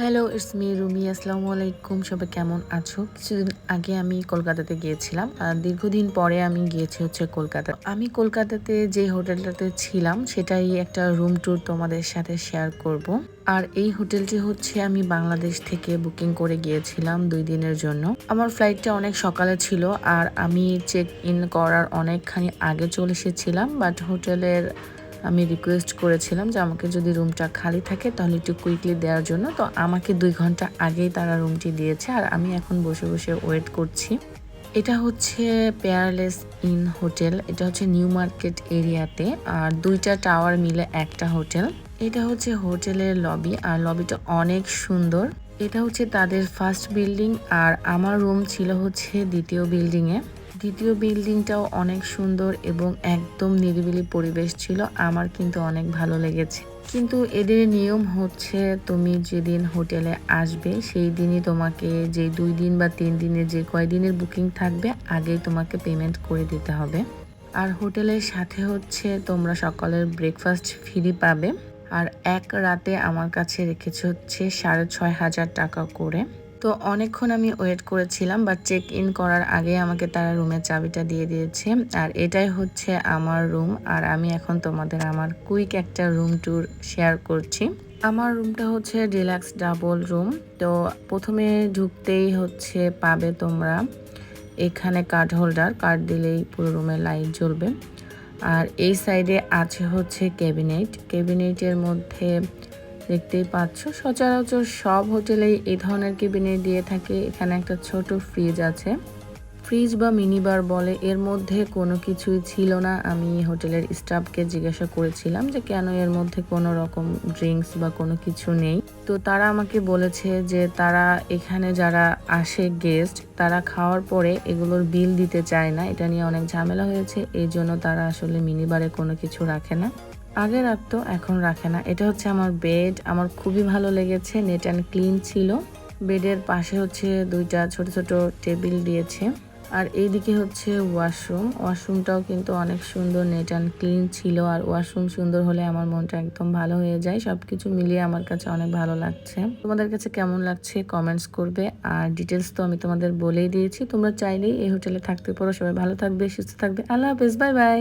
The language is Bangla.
হ্যালো ইটস মি রুমি আসসালামু আলাইকুম সবাই কেমন আছো? কিছুদিন আগে আমি কলকাতাতে গিয়েছিলাম। দীর্ঘদিন পরে আমি গিয়েছি হচ্ছে কলকাতা। আমি কলকাতাতে যে হোটেলটাতে ছিলাম, সেটাই একটা রুম ট্যুর তোমাদের সাথে শেয়ার করব। আর এই হোটেলটি হচ্ছে আমি বাংলাদেশ থেকে বুকিং করে গিয়েছিলাম দুই দিনের জন্য। আমার ফ্লাইটটা অনেক সকালে ছিল, আর আমি চেক ইন করার অনেকখানি আগে চলে এসেছিলাম বাট হোটেলের আমি রিকোয়েস্ট করেছিলাম যে আমাকে যদি রুমটা খালি থাকে তাহলে একটু কুইকলি দেওয়ার জন্য। তো আমাকে দুই ঘণ্টা আগেই তারা রুমটি দিয়েছে আর আমি এখন বসে বসে ওয়েট করছি। এটা হচ্ছে পেয়ারলেস ইন হোটেল এটা হচ্ছে নিউ মার্কেট এরিয়াতে আর দুইটা টাওয়ার মিলে একটা হোটেল এটা হচ্ছে হোটেলের লবি আর লবিটা অনেক সুন্দর। এটা হচ্ছে তাদের ফার্স্ট বিল্ডিং আর আমার রুম ছিল হচ্ছে দ্বিতীয় বিল্ডিংয়ে দ্বিতীয় বিল্ডিংটাও অনেক সুন্দর এবং একদম নিরিবিলি পরিবেশ ছিল। আমার কিন্তু অনেক ভালো লেগেছে। কিন্তু এদের নিয়ম হচ্ছে, তুমি যেদিন হোটেলে আসবে, সেই দিনই তোমাকে যে দুই দিন বা তিন দিনের যে কয়দিনের বুকিং থাকবে, আগেই তোমাকে পেমেন্ট করে দিতে হবে। আর হোটেলের সাথে হচ্ছে, তোমরা সকালের ব্রেকফাস্ট ফ্রি পাবে। আর এক রাতে আমার কাছে রেখেছে হচ্ছে সাড়ে ছয় হাজার টাকা করে। তো অনেকক্ষণ আমি ওয়েট করেছিলাম বাট চেক ইন করার আগে আমাকে তারা রুমের চাবিটা দিয়ে দিয়েছে। আর এটাই হচ্ছে আমার রুম, আর আমি এখন তোমাদের আমার কুইক একটা রুম ট্যুর শেয়ার করছি। আমার রুমটা হচ্ছে ডিলাক্স ডাবল রুম, তো প্রথমে ঢুকতেই হচ্ছে পাবে তোমরা এখানে কার্ড হোল্ডার। কার্ড দিলেই পুরো রুমে লাইট জ্বলবে। আর এই সাইডে আছে হচ্ছে ক্যাবিনেট। ক্যাবিনেটের মধ্যে দেখতেই পাচ্ছ। সচরাচর সব হোটেলেই এই ধরনের কেবিনেট দিয়ে থাকে। এখানে একটা ছোট ফ্রিজ আছে। ফ্রিজ বা মিনিবার বলে, এর মধ্যে কোনো কিছুই ছিল না। আমি হোটেলের স্টাফকে জিজ্ঞাসা করেছিলাম যে, কেন এর মধ্যে কোনো রকম ড্রিঙ্কস বা কোনো কিছু নেই? তো তারা আমাকে বলেছে যে, তারা এখানে যারা আসে গেস্ট তারা খাওয়ার পরে এগুলোর বিল দিতে চায় না। এটা নিয়ে অনেক ঝামেলা হয়েছে। এই জন্য তারা আসলে মিনিবারে কোনো কিছু রাখে না। আগে রাখতো এখন রাখে না। এটা হচ্ছে আমার বেড আমার খুবই ভালো লেগেছে। নেট অ্যান্ড ক্লিন ছিল। বেডের পাশে হচ্ছে দুইটা ছোট ছোট টেবিল দিয়েছে। আর এইদিকে হচ্ছে ওয়াশরুম ওয়াশরুমটাও কিন্তু অনেক সুন্দর নেট অ্যান্ড ক্লিন ছিল। আর ওয়াশরুম সুন্দর হলে আমার মনটা একদম ভালো হয়ে যায়। সব কিছু মিলিয়ে আমার কাছে অনেক ভালো লাগছে। তোমাদের কাছে কেমন লাগছে কমেন্টস করবে। আর ডিটেলস তো আমি তোমাদের বলেই দিয়েছি। তোমরা চাইলেই এই হোটেলে থাকতে পারো। সবাই ভালো থাকবে, সুস্থ থাকবে। আল্লাহ হাফেজ। Bye bye